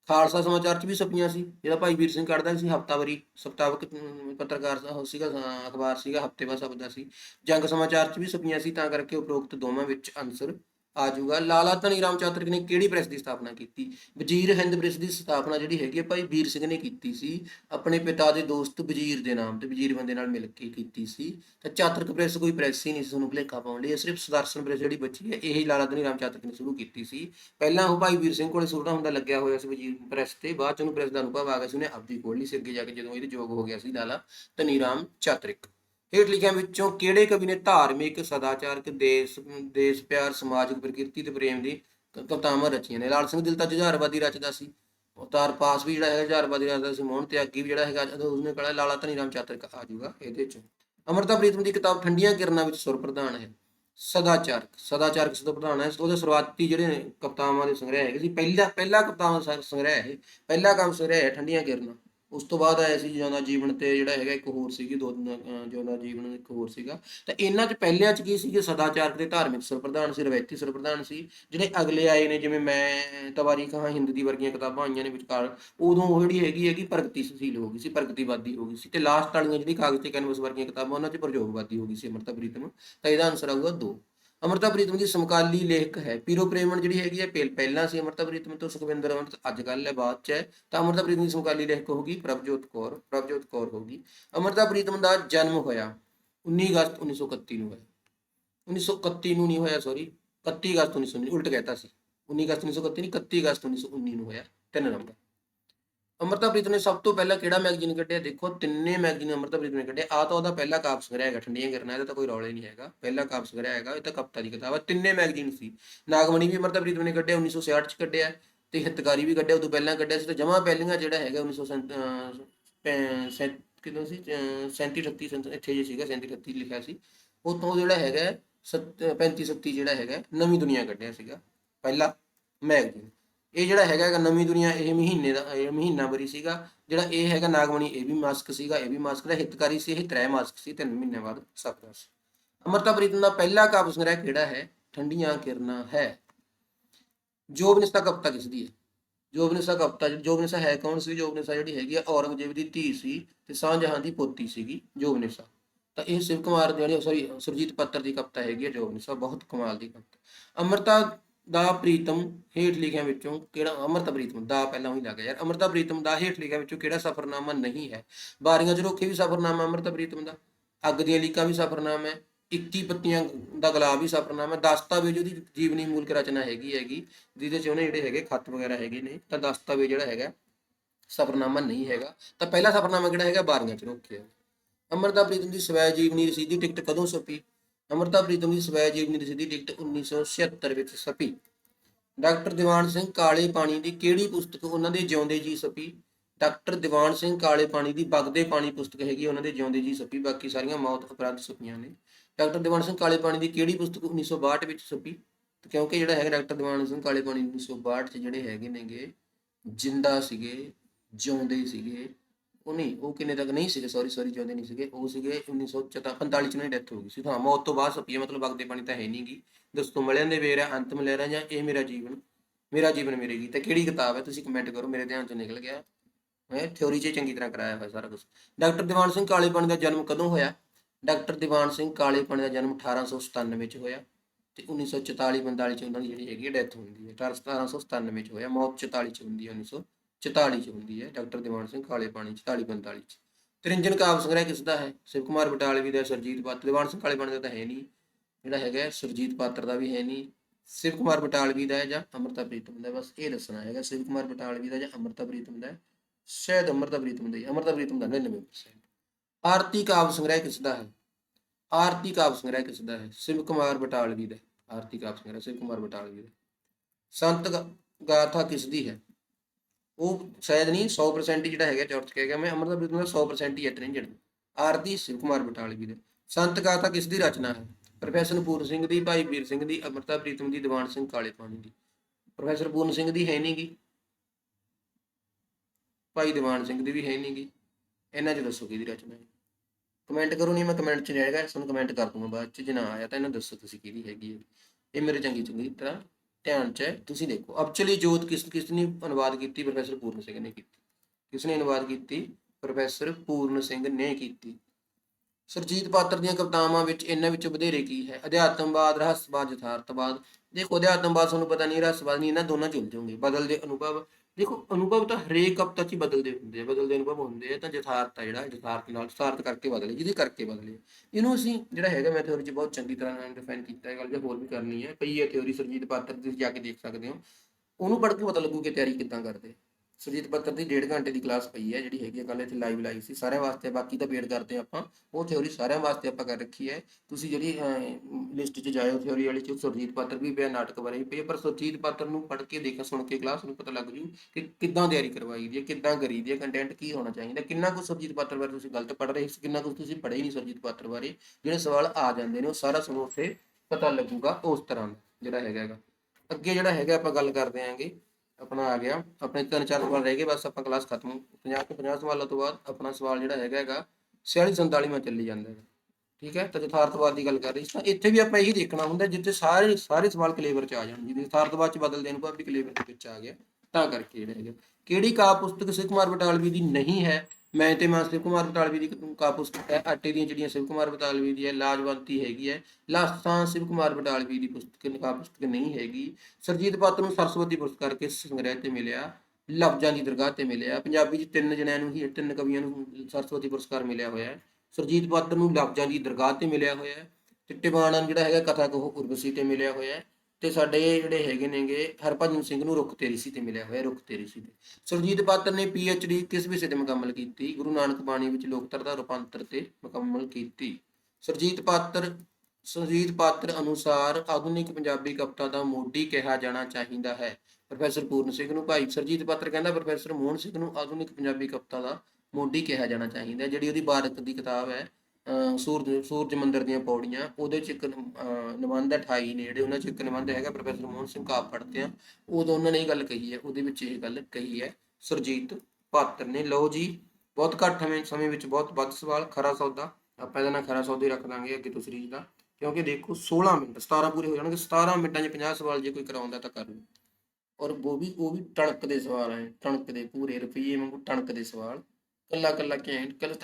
ਖਾਲਸਾ ਸਮਾਚਾਰ ਚ ਵੀ ਛਪੀਆਂ ਸੀ ਜਿਹੜਾ ਭਾਈ ਵੀਰ ਸਿੰਘ ਕੱਢਦਾ ਸੀ ਹਫਤਾਵਾਰੀ ਸਪਤਾਵਕ ਅਮ, ਪੱਤਰਕਾਰ ਸੀਗਾ ਅਖਬਾਰ ਸੀਗਾ ਹਫ਼ਤੇ ਬਾਅਦ ਛਪਦਾ ਸੀ। ਜੰਗ ਸਮਾਚਾਰ ਚ ਵੀ ਛਪੀਆਂ ਸੀ ਤਾਂ ਕਰਕੇ ਉਪਰੋਕਤ ਦੋਵਾਂ ਵਿੱਚ ਆਨਸਰ ਆ ਜਾਊਗਾ। ਲਾਲਾ ਧਨੀ ਰਾਮ ਚਾਤਰਕ ਨੇ ਕਿਹੜੀ ਪ੍ਰੈਸ ਦੀ ਸਥਾਪਨਾ ਕੀਤੀ? ਵਜ਼ੀਰ ਹਿੰਦ ਪ੍ਰੈਸ ਦੀ ਸਥਾਪਨਾ ਜਿਹੜੀ ਹੈਗੀ ਹੈ ਭਾਈ ਵੀਰ ਸਿੰਘ ਨੇ ਕੀਤੀ ਸੀ। ਆਪਣੇ ਪਿਤਾ ਦੇ ਦੋਸਤ ਵਜ਼ੀਰ ਦੇ ਨਾਮ ਤੇ ਵਜ਼ੀਰ ਬੰਦੇ ਨਾਲ ਮਿਲ ਕੇ ਕੀਤੀ ਸੀ। ਤਾਂ ਚਾਤਰਕ ਪ੍ਰੈਸ ਕੋਈ ਪ੍ਰੈਸ ਹੀ ਨਹੀਂ ਸੀ, ਤੁਹਾਨੂੰ ਭੁਲੇਖਾ ਪਾਉਣ ਲਈ। ਇਹ ਸਿਰਫ ਸੁਦਰਸ਼ਨ ਪ੍ਰੈਸ ਜਿਹੜੀ ਬਚੀ ਹੈ, ਇਹ ਲਾਲਾ ਧਨੀ ਰਾਮ ਚਾਤਰਕ ਨੇ ਸ਼ੁਰੂ ਕੀਤੀ ਸੀ। ਪਹਿਲਾਂ ਉਹ ਭਾਈ ਵੀਰ ਸਿੰਘ ਕੋਲੇ ਛੋਟਾ ਹੁੰਦਾ ਲੱਗਿਆ ਹੋਇਆ ਸੀ ਵਜ਼ੀਰ ਪ੍ਰੈਸ ਤੇ। ਬਾਅਦ ਚ ਉਹਨੂੰ ਪ੍ਰੈਸ ਦਾ ਅਨੁਭਵ ਆ ਗਿਆ ਸੀ, ਉਹਨੇ ਆਪਦੀ ਖੋਲ੍ਹ ਲਈ ਸੀ ਅੱਗੇ ਜਾ ਕੇ ਜਦੋਂ ਇਹਦੇ ਯੋਗ ਹੋ ਗਿਆ ਸੀ ਲਾਲਾ ਧਨੀ ਰਾਮ ਚਾਤਰਿਕ ਹੇਠ ਲਿਖਿਆਂ ਵਿੱਚੋਂ ਕਿਹੜੇ ਕਵੀ ਨੇ ਧਾਰਮਿਕ, ਸਦਾਚਾਰਕ, ਦੇਸ਼ ਦੇਸ਼ ਪਿਆਰ ਸਮਾਜਿਕ ਪ੍ਰਕਿਰਤੀ ਤੇ ਪ੍ਰੇਮ ਦੀ ਕ- ਕਵਿਤਾਵਾਂ ਰਚੀਆਂ ਨੇ। ਲਾਲ ਸਿੰਘ ਦਿਲ ਤਾਂ ਜੁਝਾਰਵਾਦੀ ਰਚਦਾ ਸੀ। ਉਤਾਰ ਪਾਸ ਵੀ ਜਿਹੜਾ ਹੈ ਜੁਝਾਰਵਾਦੀ ਰਚਦਾ ਸੀ। ਮੋਹਨ ਤਿਆਗੀ ਵੀ ਜਿਹੜਾ ਹੈਗਾ, ਜਦੋਂ ਉਸਨੇ ਕਹਲਾ ਲਾਲਾ ਧਨੀ ਰਾਮ ਚਾਤਰਿਕ ਆ ਜਾਊਗਾ ਇਹਦੇ ਚੋਂ। ਅਮਰਤਾ ਪ੍ਰੀਤਮ ਦੀ ਕਿਤਾਬ ਠੰਡੀਆਂ ਕਿਰਨਾਂ ਵਿੱਚ ਸੁਰ ਪ੍ਰਧਾਨ ਹੈ। ਸਦਾਚਾਰਕ ਸਦਾਚਾਰਕ ਸੁਰ ਪ੍ਰਧਾਨ ਹੈ। ਉਹਦੇ ਸ਼ੁਰੂਆਤੀ ਜਿਹੜੇ ਨੇ ਕਵਿਤਾਵਾਂ ਦੇ ਸੰਗ੍ਰਹਿ ਹੈਗੇ ਸੀ, ਪਹਿਲਾ ਪਹਿਲਾ ਕਵਿਤਾਵਾਂ ਦਾ ਸੰਗ੍ਰਹਿ ਹੈ ਪਹਿਲਾ ਕੰਮ ਸੰਗ੍ਰਹਿ ਹੈ ਠੰਡੀਆਂ ਕਿਰਨਾਂ। ਉਸ ਤੋਂ ਬਾਅਦ ਆਇਆ ਸੀ ਜਿਉਂਦਾ ਜੀਵਨ ਤੇ ਜਿਹੜਾ ਹੈਗਾ ਇੱਕ ਹੋਰ ਸੀਗੀ, ਦੋ ਅਹ ਜਿਉਂਦਾ ਜੀਵਨ ਇੱਕ ਹੋਰ ਸੀਗਾ। ਤਾਂ ਇਹਨਾਂ ਚ ਪਹਿਲਿਆਂ ਚ ਕੀ ਸੀਗੇ? ਸਦਾਚਾਰਕ ਤੇ ਧਾਰਮਿਕ ਸਰਪ੍ਰਧਾਨ ਸੀ, ਰਵਾਇਤੀ ਸਰਪ੍ਰਧਾਨ ਸੀ। ਜਿਹੜੇ ਅਗਲੇ ਆਏ ਨੇ, ਜਿਵੇਂ ਮੈਂ ਤਵਾਰੀਖ ਹਾਂ ਹਿੰਦ ਦੀ ਵਰਗੀਆਂ ਕਿਤਾਬਾਂ ਆਈਆਂ ਨੇ ਵਿਚਕਾਰ, ਉਦੋਂ ਉਹ ਜਿਹੜੀ ਹੈਗੀ ਹੈਗੀ ਪ੍ਰਗਤੀਸ਼ੀਲ ਹੋ ਗਈ ਸੀ, ਪ੍ਰਗਤੀਵਾਦੀ ਹੋ ਗਈ ਸੀ। ਤੇ ਲਾਸਟ ਵਾਲੀਆਂ ਜਿਹੜੀ ਕਾਗਜ਼ ਤੇ ਕੈਨਵਸ ਵਰਗੀਆਂ ਕਿਤਾਬਾਂ, ਉਹਨਾਂ ਚ ਪ੍ਰਯੋਗਵਾਦੀ ਹੋ ਗਈ ਸੀ ਅਮਰਤਾ ਪ੍ਰੀਤਮ ਤਾਂ ਇਹਦਾ ਆਨਸਰ ਆਊਗਾ 2 ਅਮਰਤਾ ਪ੍ਰੀਤਮ ਦੀ ਸਮਕਾਲੀ ਲੇਖ ਹੈ। ਪੀਰੋ ਪ੍ਰੇਮਣ ਜਿਹੜੀ ਹੈਗੀ ਹੈ ਪਹਿ- ਪਹਿਲਾਂ ਸੀ ਅਮਰਤਾ ਪ੍ਰੀਤਮ ਤੋਂ, ਸੁਖਵਿੰਦਰ ਅਮਰਤ ਅੱਜ ਕੱਲ੍ਹ ਹੈ, ਬਾਅਦ ਚ ਹੈ। ਤਾਂ ਅਮਰਤਾ ਪ੍ਰੀਤਮ ਦੀ ਸਮਕਾਲੀ ਲੇਖਕ ਹੋਗੀ ਪ੍ਰਭਜੋਤ ਕੌਰ ਪ੍ਰਭਜੋਤ ਕੌਰ ਹੋਗੀ ਅਮਰਤਾ ਪ੍ਰੀਤਮ ਦਾ ਜਨਮ ਹੋਇਆ 19 ਅਗਸਤ 1931 ਨੂੰ ਹੋਇਆ। 1931 ਨੂੰ ਨਹੀਂ ਹੋਇਆ ਸੌਰੀ 31 ਅਗਸਤ 1919 ਉਲਟ ਕਹਿਤਾ ਸੀ। 19 ਅਗਸਤ 1931 ਨਹੀਂ 31 ਅਗਸਤ 1919 ਨੂੰ ਹੋਇਆ। ਤਿੰਨ ਨੰਬਰ। ਅਮਰਤਾ ਪ੍ਰੀਤਮ ਨੇ ਸਭ ਤੋਂ ਪਹਿਲਾਂ ਕਿਹੜਾ ਮੈਗਜ਼ੀਨ ਕੱਢਿਆ? ਦੇਖੋ, ਤਿੰਨੇ ਮੈਗਜ਼ੀਨ ਅਮਰਤਾ ਪ੍ਰੀਤਮ ਨੇ ਕੱਢਿਆ ਆ ਤਾਂ ਉਹਦਾ ਪਹਿਲਾ ਕਾਵਿ ਸੰਗ੍ਰਹਿ ਹੈਗਾ, ਠੰਡੀਆਂ ਕਰਨਾ ਇਹਦਾ ਤਾਂ ਕੋਈ ਰੌਲੇ ਨਹੀਂ ਹੈਗਾ। ਪਹਿਲਾ ਕਾਵਿ ਸੰਗ੍ਰਹਿ ਹੈਗਾ, ਇਹ ਤਾਂ ਕਵਿਤਾ ਦੀ ਕਿਤਾਬ ਹੈ ਤਿੰਨੇ ਮੈਗਜ਼ੀਨ ਸੀ। ਨਾਗਮਣੀ ਵੀ ਅਮਰਤਾ ਪ੍ਰੀਤਮ ਨੇ ਕੱਢਿਆ 1966 ਚ ਕੱਢਿਆ, ਤੇ ਹਿਤਕਾਰੀ ਵੀ ਕੱਢਿਆ, ਉਦੋਂ ਪਹਿਲਾਂ ਕੱਢਿਆ ਸੀ, ਤੇ ਜਮਾ ਪਹਿਲੀਆਂ ਜਿਹੜਾ ਹੈਗਾ 1937 ਕਿਦੋਂ ਸੀ? 37 38 ਇੱਥੇ ਜੇ ਸੀਗਾ 37 38 ਲਿਖਿਆ ਸੀ। ਉਤੋਂ ਜਿਹੜਾ ਹੈਗਾ 35 37 ਜਿਹੜਾ ਹੈਗਾ, ਨਵੀਂ ਦੁਨੀਆ ਕੱਢਿਆ ਸੀਗਾ, ਪਹਿਲਾ ਮੈਗਜ਼ੀਨ। ਇਹ ਜਿਹੜਾ ਹੈਗਾ ਹੈਗਾ ਨਵੀਂ ਦੁਨੀਆ, ਇਹ ਮਹੀਨੇ ਦਾ, ਇਹ ਮਹੀਨਾ ਬਰੀ ਸੀਗਾ। ਜਿਹੜਾ ਇਹ ਹੈਗਾ ਨਾਗਮਣੀ, ਇਹ ਵੀ ਮਾਸਕ ਸੀਗਾ, ਇਹ ਵੀ ਮਾਸਕ ਦਾ ਹਿਤਕਾਰੀ ਸੀ, ਇਹ ਤ੍ਰੈ ਮਾਸਕ ਸੀ, ਤਿੰਨ ਮਹੀਨੇ ਬਾਅਦ ਛਪਦਾ ਸੀ। ਅਮਰਤਾ ਪ੍ਰੀਤਮ ਦਾ ਪਹਿਲਾ ਕਾਵਿ ਸੰਗ੍ਰਹਿ ਕਿਹੜਾ ਹੈ? ਠੰਡੀਆਂ ਕਿਰਨਾਂ ਹੈ। ਜੋਬਨਿਸਤਾ ਕਵਿਤਾ ਕਿਸ ਦੀ ਹੈ? ਜੋਬਨਿਸਾ ਕਵਿਤਾ ਜੋਬਨਿਸਤਾ ਹੈ ਕੌਣ ਸੀ? ਜੋਬਨਿਸਤਾ ਜਿਹੜੀ ਹੈਗੀ ਆ, ਔਰੰਗਜ਼ੇਬ ਦੀ ਧੀ ਸੀ ਤੇ ਸ਼ਾਹਜਹਾਂ ਦੀ ਪੋਤੀ ਸੀਗੀ ਜੋਬਨਿਸਤਾ ਤਾਂ ਇਹ ਸ਼ਿਵ ਕੁਮਾਰ ਜਿਹੜੀ ਸੌਰੀ ਸੁਰਜੀਤ ਪੱਤਰ ਦੀ ਕਵਿਤਾ ਹੈਗੀ ਆ ਜੋਬਨਿਸਤਾ ਬਹੁਤ ਕਮਾਲ ਦੀ ਕਵਿਤਾ। ਅਮਰਤਾ ਦਾ ਪ੍ਰੀਤਮ ਹੇਠ ਲਿਖਿਆਂ ਵਿੱਚੋਂ ਕਿਹੜਾ, ਅਮਰਤਾ ਪ੍ਰੀਤਮ ਦਾ ਪਹਿਲਾਂ ਹੀ ਲੱਗਿਆ ਯਾਰ। ਅਮਰਤਾ ਪ੍ਰੀਤਮ ਦਾ ਹੇਠ ਲਿਖਿਆਂ ਵਿੱਚੋਂ ਕਿਹੜਾ ਸਫਰਨਾਮਾ ਨਹੀਂ ਹੈ? ਬਾਰੀਆਂ ਚ ਰੋਕੇ ਵੀ ਸਫਰਨਾਮਾ ਅਮਰਤਾ ਪ੍ਰੀਤਮ ਦਾ। ਅੱਗ ਦੀਆਂ ਲੀਕਾਂ ਵੀ ਸਫਰਨਾਮਾ ਹੈ। 21 ਪੱਤੀਆਂ ਦਾ ਗੁਲਾਬ ਵੀ ਸਫਰਨਾਮਾ ਦਸਤਾਵੇਜ ਉਹਦੀ ਜੀਵਨੀ ਮੂਲਕ ਰਚਨਾ ਹੈਗੀ ਹੈਗੀ। ਜਿਹਦੇ ਚ ਉਹਨੇ ਜਿਹੜੇ ਹੈਗੇ, ਖੱਤ ਵਗੈਰਾ ਹੈਗੇ ਨੇ, ਤਾਂ ਦਸਤਾਵੇਜ ਜਿਹੜਾ ਹੈਗਾ, ਸਫਰਨਾਮਾ ਨਹੀਂ ਹੈਗਾ। ਤਾਂ ਪਹਿਲਾ ਸਫਰਨਾਮਾ ਕਿਹੜਾ ਹੈਗਾ? ਬਾਰੀਆਂ ਚ ਰੋਕਿਆ ਅਮਰਤਾ ਪ੍ਰੀਤਮ ਦੀ ਸਵੈ ਜੀਵਨੀ ਰਸੀਦੀ ਟਿਕਟ ਕਦੋਂ ਛਪੀ ਅਮਰਤਾ ਪ੍ਰੀਤਮ ਦੀ ਸਵੈ ਜੀਵਨੀ ਰਸੀਦੀ ਟਿਕਟ 1976 ਵਿੱਚ ਛਪੀ ਡਾਕਟਰ ਦੀਵਾਨ ਸਿੰਘ ਕਾਲੇ ਪਾਣੀ ਦੀ ਕਿਹੜੀ ਪੁਸਤਕ ਉਹਨਾਂ ਦੇ ਜਿਉਂਦੇ ਜੀ ਛਪੀ ਡਾਕਟਰ ਦੀਵਾਨ ਸਿੰਘ ਕਾਲੇ ਪਾਣੀ ਦੀ ਵਗਦੇ ਪਾਣੀ ਪੁਸਤਕ ਹੈਗੀ, ਉਹਨਾਂ ਦੇ ਜਿਉਂਦੇ ਜੀ ਛਪੀ ਬਾਕੀ ਸਾਰੀਆਂ ਮੌਤ ਅਪਰਾਧ ਛਪੀਆਂ ਨੇ। ਡਾਕਟਰ ਦੀਵਾਨ ਸਿੰਘ ਕਾਲੇ ਪਾਣੀ ਦੀ ਕਿਹੜੀ ਪੁਸਤਕ 1962 ਵਿੱਚ ਛਪੀ ਕਿਉਂਕਿ ਜਿਹੜਾ ਹੈਗਾ ਡਾਕਟਰ ਦੀਵਾਨ ਸਿੰਘ ਕਾਲੇ ਪਾਣੀ 1962 ਚ ਜਿਹੜੇ ਹੈਗੇ ਨੇਗੇ, ਜਿੰਦਾ ਸੀਗੇ, ਜਿਉਂਦੇ ਸੀਗੇ ਉਹ ਨਹੀਂ, ਉਹ ਕਿੰਨੇ ਤੱਕ ਨਹੀਂ ਸੀਗੇ ਸੌਰੀ ਸੌਰੀ ਜਿਉਂਦੇ ਨਹੀਂ ਸੀਗੇ, ਉਹ ਸੀਗੇ 1945 ਚ ਉਹਨਾਂ ਦੀ ਡੈਥ ਹੋ ਗਈ ਸੀ। ਹਾਂ, ਮੌਤ ਤੋਂ ਬਾਅਦ ਛਪੀ ਮਤਲਬ ਵਗਦੇ ਪਾਣੀ ਤਾਂ ਹੈ ਨਹੀਂਗੀ ਦੋਸਤੋ ਮਿਲਿਆਂ ਦੇ ਵੇਰ ਹੈ ਅੰਤਮ ਜਾਂ, ਇਹ ਮੇਰਾ ਜੀਵਨ ਮੇਰਾ ਜੀਵਨ ਮੇਰੀ ਗੀਤ ਹੈ ਕਿਹੜੀ ਕਿਤਾਬ ਹੈ? ਤੁਸੀਂ ਕਮੈਂਟ ਕਰੋ, ਮੇਰੇ ਧਿਆਨ ਚੋਂ ਨਿਕਲ ਗਿਆ। ਮੈਂ ਥਿਉਰੀ 'ਚ ਚੰਗੀ ਤਰ੍ਹਾਂ ਕਰਾਇਆ ਹੋਇਆ ਸਾਰਾ ਕੁਝ ਡਾਕਟਰ ਦੀਵਾਨ ਸਿੰਘ ਕਾਲੇਪਾਣੀ ਦਾ ਜਨਮ ਕਦੋਂ ਹੋਇਆ? ਡਾਕਟਰ ਦੀਵਾਨ ਸਿੰਘ ਕਾਲੇਪਾਣੀ ਦਾ ਜਨਮ 1897 ਵਿੱਚ ਹੋਇਆ ਤੇ 1944 45 ਚ ਉਹਨਾਂ ਦੀ ਜਿਹੜੀ ਹੈਗੀ ਡੈਥ ਹੁੰਦੀ ਹੈ। 1797 ਵਿੱਚ ਹੋਇਆ, ਮੌਤ 44 ਚ ਹੁੰਦੀ ਹੈ 1944 ਚ ਹੁੰਦੀ ਹੈ, ਡਾਕਟਰ ਦੀਵਾਨ ਸਿੰਘ ਕਾਲੇ ਕਾਲੇਪਾਣੀ 44 45 ਚ। ਤ੍ਰਿੰਜਨ ਕਾਵਿ ਸੰਗ੍ਰਹਿ ਕਿਸ ਦਾ ਹੈ? ਸ਼ਿਵ ਕੁਮਾਰ ਬਟਾਲਵੀ ਦਾ ਸਰਜੀਤ ਪਾਤਰ। ਦੀਵਾਨ ਸਿੰਘ ਕਾਲੇ ਕਾਲੇਪਾਣੀ ਦਾ ਤਾਂ ਹੈ ਨਹੀਂ। ਜਿਹੜਾ ਹੈਗਾ ਸਰਜੀਤ ਪਾਤਰ ਦਾ ਵੀ ਹੈ ਨਹੀਂ। ਸ਼ਿਵ ਕੁਮਾਰ ਬਟਾਲਵੀ ਦਾ ਹੈ ਜਾਂ ਅਮਰਤਾ ਪ੍ਰੀਤਮ ਦਾ ਬਸ ਇਹ ਦੱਸਣਾ ਹੈਗਾ, ਸ਼ਿਵ ਕੁਮਾਰ ਬਟਾਲਵੀ ਦਾ ਜਾਂ ਅਮਰਤਾ ਪ੍ਰੀਤਮ ਦਾ ਸ਼ਾਇਦ ਅਮਰਤਾ ਪ੍ਰੀਤਮ ਦਾ ਹੀ ਅਮਰਤਾ ਪ੍ਰੀਤਮ ਦਾ 99% ਆਰਤੀ ਕਾਵਿ ਸੰਗ੍ਰਹਿ ਕਿਸ ਦਾ ਹੈ? ਆਰਤੀ ਕਾਵਿ ਸੰਗ੍ਰਹਿ ਕਿਸ ਦਾ ਹੈ? ਸ਼ਿਵ ਕੁਮਾਰ ਬਟਾਲਵੀ ਦਾ ਆਰਤੀ ਕਾਵਿ ਸੰਗ੍ਰਹਿ, ਸ਼ਿਵ ਕੁਮਾਰ ਬਟਾਲਵੀ ਦਾ ਸੰਤ ਗਾ- ਗਾਥਾ ਕਿਸ ਦੀ ਹੈ? ਉਹ ਸ਼ਾਇਦ ਨਹੀਂ 100% ਹੀ ਜਿਹੜਾ ਹੈਗਾ ਚੌਰਚ ਕਹਿ ਗਿਆ ਮੈਂ ਅਮਰਤਾ ਪ੍ਰੀਤਮ ਦਾ 100% ਹੀ ਹੈ ਤ੍ਰਿੰਜਣ ਆਰਤੀ ਸ਼ਿਵ ਕੁਮਾਰ ਬਟਾਲਵੀ ਦਾ। ਸੰਤ ਗਾਥਾ ਕਿਸ ਦੀ ਰਚਨਾ ਹੈ? ਪ੍ਰੋਫੈਸਰ ਪੂਰਨ ਸਿੰਘ ਦੀ, ਭਾਈ ਵੀਰ ਸਿੰਘ ਦੀ, ਅਮਰਤਾ ਪ੍ਰੀਤਮ ਦੀ, ਦੀਵਾਨ ਸਿੰਘ ਕਾਲੇ ਪਾਣੀ ਦੀ। ਪ੍ਰੋਫੈਸਰ ਪੂਰਨ ਸਿੰਘ ਦੀ ਹੈ ਨਹੀਂਗੀ ਭਾਈ ਦੀਵਾਨ ਸਿੰਘ ਦੀ ਵੀ ਹੈ ਨਹੀਂਗੀ ਇਹਨਾਂ ਚ ਦੱਸੋ ਕਿਹਦੀ ਰਚਨਾ ਹੈ। ਕਮੈਂਟ ਕਰੋ, ਨਹੀਂ ਮੈਂ ਕਮੈਂਟ ਚ ਜਾਏਗਾ ਤੁਹਾਨੂੰ ਕਮੈਂਟ ਕਰ ਦੂੰਗਾ ਬਾਅਦ ਚ। ਜੇ ਨਾ ਆਇਆ ਤਾਂ ਇਹਨਾਂ ਦੱਸੋ ਤੁਸੀਂ ਕਿਹਦੀ ਹੈਗੀ ਹੈ। ਇਹ ਮੇਰੇ ਚੰਗੀ ਚੰਗੀ ਤਰ੍ਹਾਂ ਧਿਆਨ ਚ ਤੁਸੀਂ ਦੇਖੋ। ਅਬਚਲੀ ਜੋਤ ਕਿਸ ਕਿਸ ਨੇ ਅਨੁਵਾਦ ਕੀਤੀ, ਪ੍ਰੋਫੈਸਰ ਪੂਰਨ ਸਿੰਘ ਨੇ ਕੀਤੀ। ਕਿਸ ਨੇ ਅਨੁਵਾਦ ਕੀਤੀ? ਪ੍ਰੋਫੈਸਰ ਪੂਰਨ ਸਿੰਘ ਨੇ ਕੀਤੀ। ਸਰਜੀਤ ਪਾਤਰ ਦੀਆਂ ਕਵਿਤਾਵਾਂ ਵਿੱਚ ਇਹਨਾਂ ਵਿੱਚ ਵਧੇਰੇ ਕੀ ਹੈ? ਅਧਿਆਤਮਵਾਦ, ਰਹੱਸਵਾਦ, ਯਥਾਰਥਵਾਦ। ਦੇਖੋ, ਅਧਿਆਤਮਵਾਦ ਤੁਹਾਨੂੰ ਪਤਾ ਨਹੀਂ, ਰਹੱਸਵਾਦ ਨਹੀਂ, ਇਹਨਾਂ ਦੋਨਾਂ ਚ ਉਲਝ ਜਾਓਗੇ। ਬਦਲਦੇ ਅਨੁਭਵ ਦੇਖੋ ਅਨੁਭਵ ਤਾਂ ਹਰੇਕ ਅਵਤਾ ਚ ਹੀ ਬਦਲਦੇ ਹੁੰਦੇ ਆ, ਬਦਲਦੇ ਅਨੁਭਵ ਹੁੰਦੇ ਆ ਤਾਂ ਯਥਾਰਥ ਆ ਜਿਹੜਾ, ਯਥਾਰਥ ਨਾਲ ਯਥਾਰਥ ਕਰਕੇ ਬਦਲੇ, ਜਿਹਦੇ ਕਰਕੇ ਬਦਲੇ। ਇਹਨੂੰ ਅਸੀਂ ਜਿਹੜਾ ਹੈਗਾ ਮੈਂ ਥਿਉਰੀ ਚ ਬਹੁਤ ਚੰਗੀ ਤਰ੍ਹਾਂ ਨਾਲ ਡਿਫਾਈਨ ਕੀਤਾ ਹੈ ਗੱਲ ਜੇ ਹੋਰ ਵੀ ਕਰਨੀ ਹੈ ਪਈ ਹੈ ਥਿਉਰੀ ਸਰਜੀਤ ਪਾਤਰ ਤੁਸੀਂ ਜਾ ਕੇ ਦੇਖ ਸਕਦੇ ਹੋ। ਉਹਨੂੰ ਪੜ੍ਹ ਕੇ ਪਤਾ ਲੱਗੂ ਕਿ ਤਿਆਰੀ ਕਿੱਦਾਂ ਕਰਦੇ। ਸੁਰਜੀਤ ਪੱਤਰ ਦੀ ਡੇਢ ਘੰਟੇ ਦੀ ਕਲਾਸ ਪਈ ਹੈ, ਜਿਹੜੀ ਹੈਗੀ ਆ ਕੱਲ ਇੱਥੇ ਲਾਈਵ ਲਾਈਵ ਸੀ। ਸਾਰਿਆਂ ਵਾਸਤੇ ਬਾਕੀ ਤਾਂ ਵੇਟ ਕਰਦੇ ਹਾਂ ਆਪਾਂ। ਉਹ ਥਿਉਰੀ ਸਾਰਿਆਂ ਵਾਸਤੇ ਆਪਾਂ ਕਰ ਰੱਖੀ ਹੈ। ਤੁਸੀਂ ਜਿਹੜੀ ਲਿਸਟ 'ਚ ਜਾਇਓ ਥਿਉਰੀ ਵਾਲੀ 'ਚ, ਸੁਰਜੀਤ ਪਾਤਰ ਵੀ ਪਿਆ, ਨਾਟਕ ਬਾਰੇ ਵੀ ਪਿਆ। ਪਰ ਸੁਰਜੀਤ ਪਾਤਰ ਨੂੰ ਪੜ੍ਹ ਕੇ ਦੇਖ, ਸੁਣ ਕੇ ਕਲਾਸ ਨੂੰ ਪਤਾ ਲੱਗ ਜੂ ਕਿ ਕਿੱਦਾਂ ਤਿਆਰੀ ਕਰਵਾਈ ਦੀ ਹੈ, ਕਿੱਦਾਂ ਕਰੀ ਦੀ ਹੈ ਕੰਟੈਂਟ ਕੀ ਹੋਣਾ ਚਾਹੀਦਾ। ਕਿੰਨਾ ਕੁ ਸੁਰਜੀਤ ਪਾਤਰ ਬਾਰੇ ਤੁਸੀਂ ਗਲਤ ਪੜ੍ਹ ਰਹੇ ਸੀ, ਕਿੰਨਾ ਕੁ ਤੁਸੀਂ ਪੜ੍ਹੇ ਹੀ ਨਹੀਂ ਸੁਰਜੀਤ ਪਾਤਰ ਬਾਰੇ। ਜਿਹੜੇ ਸਵਾਲ ਆ ਜਾਂਦੇ ਨੇ, ਉਹ ਸਾਰਾ ਤੁਹਾਨੂੰ ਉੱਥੇ ਪਤਾ ਲੱਗੂਗਾ ਉਸ ਤਰ੍ਹਾਂ ਜਿਹੜਾ ਹੈਗਾ ਹੈਗਾ। ਅੱਗੇ ਜਿਹੜਾ ਹੈਗਾ ਆਪਾਂ ਗੱਲ ਕਰਦੇ ਆਂਗੇ ਆਪਣਾ ਆ ਗਿਆ। ਆਪਣੇ ਤਿੰਨ ਚਾਰ ਸਵਾਲ ਰਹਿ ਗਏ, ਬਸ ਆਪਾਂ ਕਲਾਸ ਖਤਮ। 50 ਤੋਂ 50 ਸਵਾਲਾਂ ਤੋਂ ਬਾਅਦ ਆਪਣਾ ਸਵਾਲ ਜਿਹੜਾ ਹੈਗਾ ਹੈਗਾ 46 47 ਮੈਂ ਚੱਲੀ ਜਾਂਦਾ ਹੈ ਠੀਕ ਹੈ? ਤਾਂ ਯਥਾਰਥਵਾਦ ਦੀ ਗੱਲ ਕਰ ਰਹੀ ਸੀ। ਤਾਂ ਇੱਥੇ ਵੀ ਆਪਾਂ ਇਹੀ ਦੇਖਣਾ ਹੁੰਦਾ ਜਿੱਥੇ ਸਾਰੇ ਸਾਰੇ ਸਵਾਲ ਕਲੇਵਰ ਚ ਆ ਜਾਣ। ਜਿਵੇਂ ਯਥਾਰਥਵਾਦ ਚ ਬਦਲ ਦੇਣ ਭਾਵੇਂ ਕਲੇਵਰ ਦੇ ਵਿੱਚ ਆ ਗਿਆ। ਤਾਂ ਕਰਕੇ ਜਿਹੜਾ ਹੈਗਾ ਕਿਹੜੀ ਕਾ ਪੁਸਤਕ ਸਿਵ ਕੁਮਾਰ ਬਟਾਲਵੀ ਦੀ ਨਹੀਂ ਹੈ? ਮੈਂ ਤੇ ਮਾਂ ਸਿਵ ਕੁਮਾਰ ਬਟਾਲਵੀ ਦੀ ਕਾ ਪੁਸਤਕ ਹੈ, ਆਟੇ ਦੀਆਂ ਚਿੜੀਆਂ ਸਿਵ ਕੁਮਾਰ ਬਟਾਲਵੀ ਦੀ ਹੈ, ਲਾਜਵੰਤੀ ਹੈਗੀ ਹੈ। ਲਾਸਾਂ ਸਿਵ ਕੁਮਾਰ ਬਟਾਲਵੀ ਦੀ ਪੁਸਤਕ ਕਾ ਪੁਸਤਕ ਨਹੀਂ ਹੈਗੀ। ਸਰਜੀਤ ਪਾਤਰ ਨੂੰ ਸਰਸਵਤੀ ਪੁਰਸਕਾਰ ਕਿਸ ਸੰਗ੍ਰਹਿ ਤੇ ਮਿਲਿਆ, ਲਫ਼ਜ਼ਾਂ ਦੀ ਦਰਗਾਹ ਤੇ ਮਿਲਿਆ। ਪੰਜਾਬੀ ਚ ਤਿੰਨ ਜਣਿਆਂ ਨੂੰ ਹੀ, ਤਿੰਨ ਕਵੀਆਂ ਨੂੰ ਸਰਸਵਤੀ ਪੁਰਸਕਾਰ ਮਿਲਿਆ ਹੋਇਆ ਹੈ। ਸੁਰਜੀਤ ਪਾਤਰ ਨੂੰ ਲਫ਼ਜ਼ਾਂ ਦੀ ਦਰਗਾਹ ਤੇ ਮਿਲਿਆ ਹੋਇਆ ਹੈ। ਚਿੱਟੇ ਬਾਣਨ ਜਿਹੜਾ ਹੈਗਾ ਕਥਾ ਕਹੋ ਉਰਵਸੀ ਤੇ ਮਿਲਿਆ ਹੋਇਆ ਹੈ। ਤੇ ਸਾਡੇ ਜਿਹੜੇ ਹੈਗੇ ਨੇਗੇ, ਹਰਭਜਨ ਸਿੰਘ ਨੂੰ ਰੁੱਖ ਤੇਰੀ ਸੀ ਤੇ ਮਿਲਿਆ ਹੋਇਆ, ਰੁੱਖ ਤੇਰੀ ਸੀ ਤੇ ਸੁਰਜੀਤ ਪਾਤਰ ਨੇ ਪੀ ਐਚ ਡੀ ਕਿਸ ਵਿਸ਼ੇ ਤੇ ਮੁਕੰਮਲ ਕੀਤੀ? ਗੁਰੂ ਨਾਨਕ ਬਾਣੀ ਵਿੱਚ ਲੋਕਤਰ ਦਾ ਰੂਪਾਂਤਰ ਤੇ ਮੁਕੰਮਲ ਕੀਤੀ। ਸੁਰਜੀਤ ਪਾਤਰ ਸੁਰਜੀਤ ਪਾਤਰ ਅਨੁਸਾਰ ਆਧੁਨਿਕ ਪੰਜਾਬੀ ਕਵਿਤਾ ਦਾ ਮੋਢੀ ਕਿਹਾ ਜਾਣਾ ਚਾਹੀਦਾ ਹੈ। ਪ੍ਰੋਫੈਸਰ ਪੂਰਨ ਸਿੰਘ ਨੂੰ ਭਾਈ, ਸੁਰਜੀਤ ਪਾਤਰ ਕਹਿੰਦਾ, ਪ੍ਰੋਫੈਸਰ ਮੋਹਨ ਸਿੰਘ ਨੂੰ ਆਧੁਨਿਕ ਪੰਜਾਬੀ ਕਵਿਤਾ ਦਾ ਮੋਢੀ ਕਿਹਾ ਜਾਣਾ ਚਾਹੀਦਾ ਹੈ। ਜਿਹੜੀ ਉਹਦੀ ਬਾਰਕ ਦੀ ਕਿਤਾਬ ਹੈ। ਸੂਰਜ ਸੂਰਜ ਮੰਦਰ ਦੀਆਂ ਪੌੜੀਆਂ, ਉਹਦੇ ਚ ਇੱਕ ਨਿਬੰਧ 28 ਨੇ ਜਿਹੜੇ ਉਹਨਾਂ ਚ ਇੱਕ ਨਿਬੰਧ ਹੈਗਾ, ਪ੍ਰੋਫੈਸਰ ਮੋਹਨ ਸਿੰਘ ਕਾਪ ਪੜ੍ਹਦੇ ਆ। ਉਦੋਂ ਉਹਨਾਂ ਨੇ ਇਹ ਗੱਲ ਕਹੀ ਹੈ, ਉਹਦੇ ਵਿੱਚ ਇਹ ਗੱਲ ਕਹੀ ਹੈ, ਸੁਰਜੀਤ ਪਾਤਰ ਨੇ, ਲਓ ਜੀ, ਬਹੁਤ ਘੱਟ ਸਮੇਂ ਸਮੇਂ ਵਿੱਚ ਬਹੁਤ ਵੱਧ ਸਵਾਲ, ਖਰਾ ਸੌਦਾ, ਆਪਾਂ ਇਹਦਾ ਨਾਂ ਖਰਾ ਸੌਦਾ ਹੀ ਰੱਖ ਦਾਂਗੇ ਅੱਗੇ ਤੋਂ ਸੀਰੀਜ਼ ਦਾ, ਕਿਉਂਕਿ ਦੇਖੋ 16 ਮਿੰਟ 17 ਪੂਰੇ ਹੋ ਜਾਣਗੇ 17 ਮਿੰਟਾਂ 'ਚ 50 ਸਵਾਲ ਜੇ ਕੋਈ ਕਰਾਉਂਦਾ ਤਾਂ ਕਰ ਲਓ। ਔਰ ਉਹ ਵੀ ਉਹ ਵੀ ਟਣਕ ਦੇ ਸਵਾਲ ਹੈ ਟਣਕ ਦੇ ਪੂਰੇ ਰੁਪਈਏ ਵਾਂਗੂ ਟਣਕ ਦੇ ਸਵਾਲ। ਕੱਲਾ ਕੱਲਾ ਕੈਂਟ ਕੱਲਾ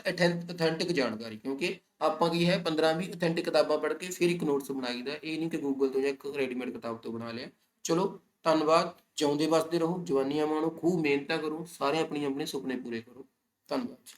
ਅਥੈਂਟਿਕ ਜਾਣਕਾਰੀ, ਕਿਉਂਕਿ ਆਪਾਂ ਕੀ ਹੈ 15 20 ਅਥੈਂਟਿਕ ਕਿਤਾਬਾਂ ਪੜ੍ਹ ਕੇ ਫਿਰ ਇੱਕ ਨੋਟਸ ਬਣਾਈਦਾ ਇਹ ਨਹੀਂ ਕਿ ਗੂਗਲ ਤੋਂ ਜਾਂ ਇੱਕ ਰੈਡੀਮੇਡ ਕਿਤਾਬ ਤੋਂ ਬਣਾ ਲਿਆ। ਚਲੋ, ਧੰਨਵਾਦ। ਜਿਉਂਦੇ ਵਸਦੇ ਰਹੋ, ਜਵਾਨੀਆਂ ਮਾਣੋ ਖੂਬ ਮਿਹਨਤਾਂ ਕਰੋ ਸਾਰੇ ਆਪਣੀ ਆਪਣੇ ਸੁਪਨੇ ਪੂਰੇ ਕਰੋ। ਧੰਨਵਾਦ